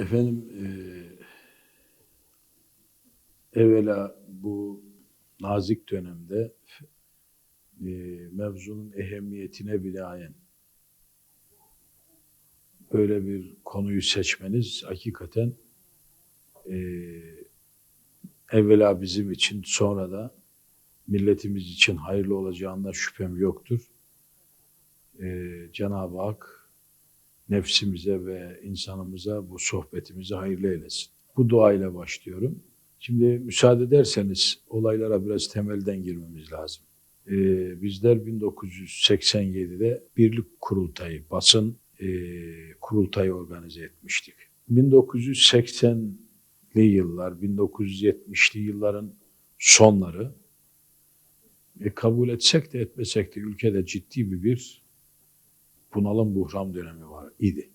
Efendim eee evvela bu nazik dönemde eee mevzunun ehemmiyetine binaen böyle bir konuyu seçmeniz hakikaten eee evvela bizim için sonra da milletimiz için hayırlı olacağından şüphem yoktur. Eee Cenab-ı Hak nefsimize ve insanımıza bu sohbetimizi hayırlı eylesin. Bu duayla başlıyorum. Şimdi müsaade ederseniz olaylara biraz temelden girmemiz lazım. Ee, bizler 1987'de Birlik Kurultayı, basın e, kurultayı organize etmiştik. 1980'li yıllar, 1970'li yılların sonları e, kabul etsek de etmesek de ülkede ciddi bir, bir bunalım buhram dönemi var idi.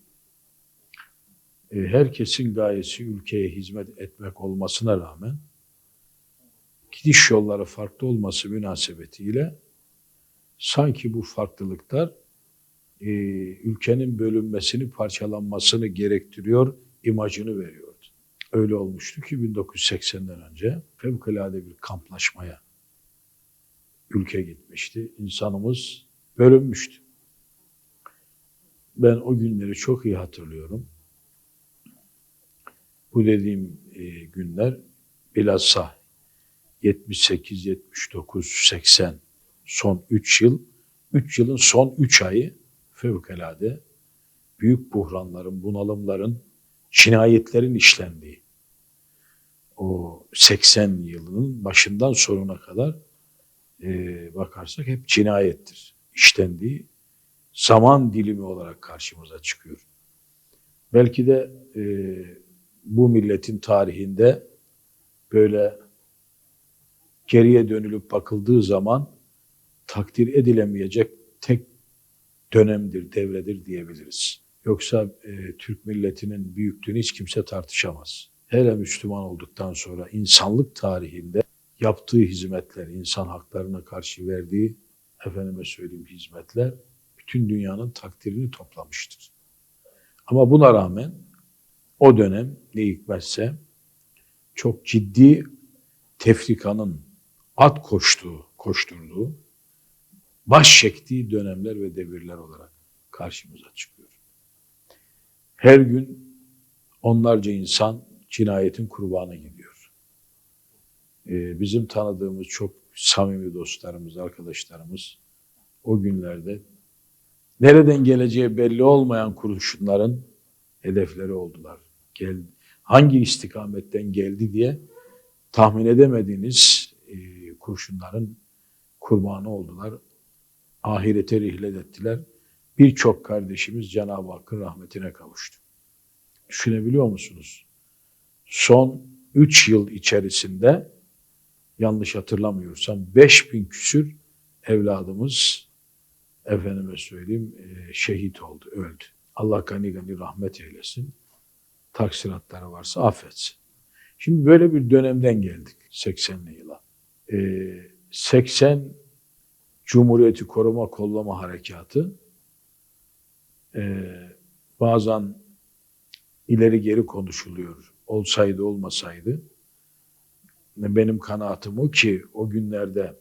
E, herkesin gayesi ülkeye hizmet etmek olmasına rağmen gidiş yolları farklı olması münasebetiyle sanki bu farklılıklar e, ülkenin bölünmesini, parçalanmasını gerektiriyor imajını veriyordu. Öyle olmuştu ki 1980'den önce fevkalade bir kamplaşmaya ülke gitmişti. İnsanımız bölünmüştü. Ben o günleri çok iyi hatırlıyorum. Bu dediğim e, günler bilhassa 78, 79, 80 son 3 yıl, 3 yılın son 3 ayı fevkalade büyük buhranların, bunalımların, cinayetlerin işlendiği o 80 yılının başından sonuna kadar e, bakarsak hep cinayettir. işlendiği zaman dilimi olarak karşımıza çıkıyor. Belki de e, bu milletin tarihinde böyle geriye dönülüp bakıldığı zaman takdir edilemeyecek tek dönemdir, devredir diyebiliriz. Yoksa e, Türk milletinin büyüklüğünü hiç kimse tartışamaz. Hele Müslüman olduktan sonra insanlık tarihinde yaptığı hizmetler, insan haklarına karşı verdiği, efendime söyleyeyim hizmetler, bütün dünyanın takdirini toplamıştır. Ama buna rağmen o dönem ne hikmetse çok ciddi tefrikanın at koştuğu, koşturduğu, baş çektiği dönemler ve devirler olarak karşımıza çıkıyor. Her gün onlarca insan cinayetin kurbanı gidiyor. Ee, bizim tanıdığımız çok samimi dostlarımız, arkadaşlarımız o günlerde nereden geleceği belli olmayan kurşunların hedefleri oldular. Gel, hangi istikametten geldi diye tahmin edemediğiniz e, kurşunların kurbanı oldular. Ahirete rihlet ettiler. Birçok kardeşimiz Cenab-ı Hakk'ın rahmetine kavuştu. Düşünebiliyor musunuz? Son 3 yıl içerisinde yanlış hatırlamıyorsam 5000 küsür evladımız efendime söyleyeyim e, şehit oldu, öldü. Allah gani gani rahmet eylesin. Taksiratları varsa affetsin. Şimdi böyle bir dönemden geldik 80'li yıla. Ee, 80 Cumhuriyeti Koruma Kollama Harekatı e, bazen ileri geri konuşuluyor. Olsaydı olmasaydı. Benim kanaatim o ki o günlerde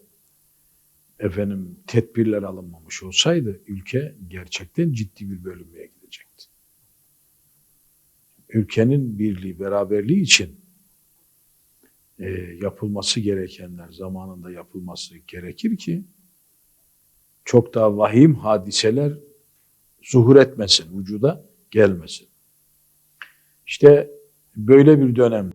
efendim tedbirler alınmamış olsaydı ülke gerçekten ciddi bir bölünmeye gidecekti. Ülkenin birliği, beraberliği için e, yapılması gerekenler zamanında yapılması gerekir ki çok daha vahim hadiseler zuhur etmesin, vücuda gelmesin. İşte böyle bir dönem